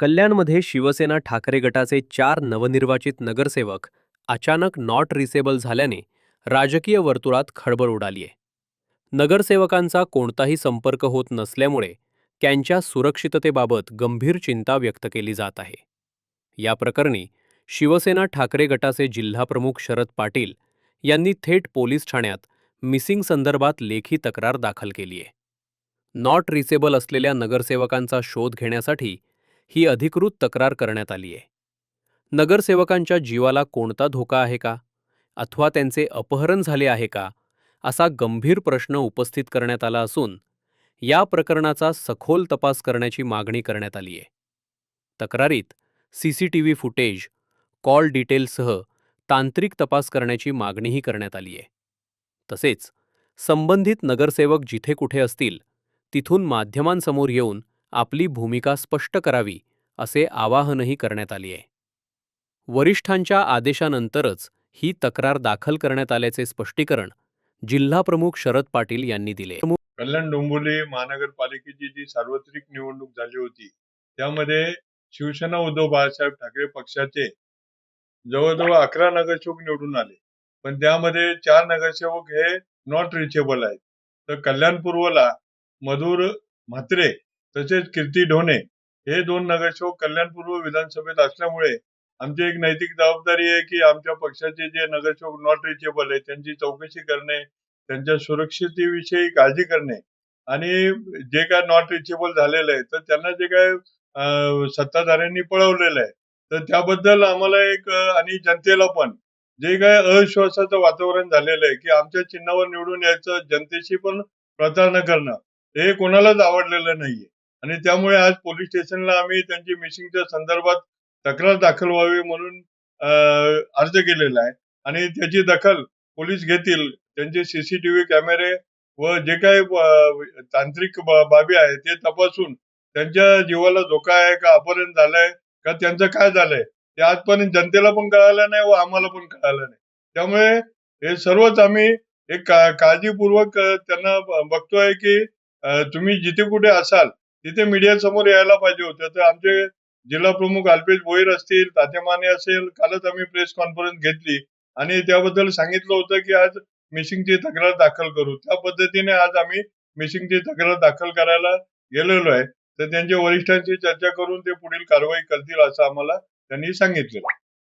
कल्याणमध्ये शिवसेना ठाकरे गटाचे चार नवनिर्वाचित नगरसेवक अचानक नॉट रिसेबल झाल्याने राजकीय वर्तुळात खळबळ उडालीय. नगरसेवकांचा कोणताही संपर्क होत नसल्यामुळे त्यांच्या सुरक्षिततेबाबत गंभीर चिंता व्यक्त केली जात आहे. या प्रकरणी शिवसेना ठाकरे गटाचे जिल्हाप्रमुख शरद पाटील यांनी थेट पोलीस ठाण्यात मिसिंग संदर्भात लेखी तक्रार दाखल केली आहे नॉट रिसेबल असलेल्या नगरसेवकांचा शोध घेण्यासाठी ही अधिकृत तक्रार करण्यात आली आहे नगरसेवकांच्या जीवाला कोणता धोका आहे का? अथवा त्यांचे अपहरण झाले आहे का? असा गंभीर प्रश्न उपस्थित करण्यात आला असून या प्रकरणाचा सखोल तपास करण्याची मागणी करण्यात आली आहे तक्रारीत सीसीटीव्ही फुटेज कॉल डिटेलसह तांत्रिक तपास करण्याची मागणीही करण्यात आली आहे तसेच संबंधित नगरसेवक जिथे कुठे असतील तिथून माध्यमांसमोर येऊन आपली भूमिका स्पष्ट करावी असे आवाहनही करण्यात आले आहे. वरिष्ठांच्या आदेशानंतरच ही तक्रार दाखल करण्यात आल्याचे स्पष्टीकरण जिल्हाप्रमुख शरद पाटील यांनी दिले. कल्याण डोंबिवली महानगरपालिकेची जी सार्वत्रिक निवडणूक झाली होती त्यामध्ये शिवसेना उद्धव बाळासाहेब ठाकरे पक्षाचे जवळजवळ अकरा नगरसेवक निवडून आले. पण त्यामध्ये चार नगरसेवक हे नॉट रिचेबल आहेत. तर कल्याण पूर्वला मधुर म्हात्रे तसेच कीर्ती ढोणे हे दोन नगरसेवक कल्याण पूर्व विधानसभेत असल्यामुळे आमची एक नैतिक जबाबदारी आहे की आमच्या पक्षाचे जे नगरसेवक नॉट रिचेबल आहे त्यांची चौकशी करणे त्यांच्या सुरक्षितेविषयी काळजी करणे आणि जे काय नॉट रिचेबल झालेलं आहे तर त्यांना जे काय सत्ताधाऱ्यांनी पळवलेलं आहे तर त्याबद्दल आम्हाला एक आणि जनतेला पण जे काय अविश्वासाचं वातावरण झालेलं आहे की आमच्या चिन्हावर निवडून यायचं जनतेशी पण प्रतारणा करणं हे कोणालाच आवडलेलं नाहीये. आणि त्यामुळे आज पोलीस स्टेशनला आम्ही त्यांची मिसिंगच्या संदर्भात तक्रार दाखल व्हावी म्हणून अर्ज केलेला आहे. आणि त्याची दखल पोलीस घेतील. त्यांचे सीसीटीव्ही कॅमेरे व जे काही तांत्रिक बाबी आहेत ते तपासून त्यांच्या जीवाला धोका आहे का अपहरण झालंय का त्यांचं काय झालंय ते आजपर्यंत जनतेला पण कळालं नाही व आम्हाला पण कळालं नाही. त्यामुळे हे सर्वच आम्ही एक काळजीपूर्वक त्यांना बघतोय की तुम्ही जिथे कुठे असाल तिथे मीडिया समोर यायला पाहिजे होतं. तर आमचे जिल्हा प्रमुख अल्पेश भोईर असतील तातेमाने असेल कालच आम्ही प्रेस कॉन्फरन्स घेतली. आणि त्याबद्दल सांगितलं होतं की आज मिसिंगची तक्रार दाखल करू. त्या पद्धतीने आज आम्ही मिसिंगची तक्रार दाखल करायला गेलेलो आहे. तर त्यांच्या वरिष्ठांशी चर्चा करून ते पुढील कारवाई करतील असं आम्हाला त्यांनी सांगितलेलं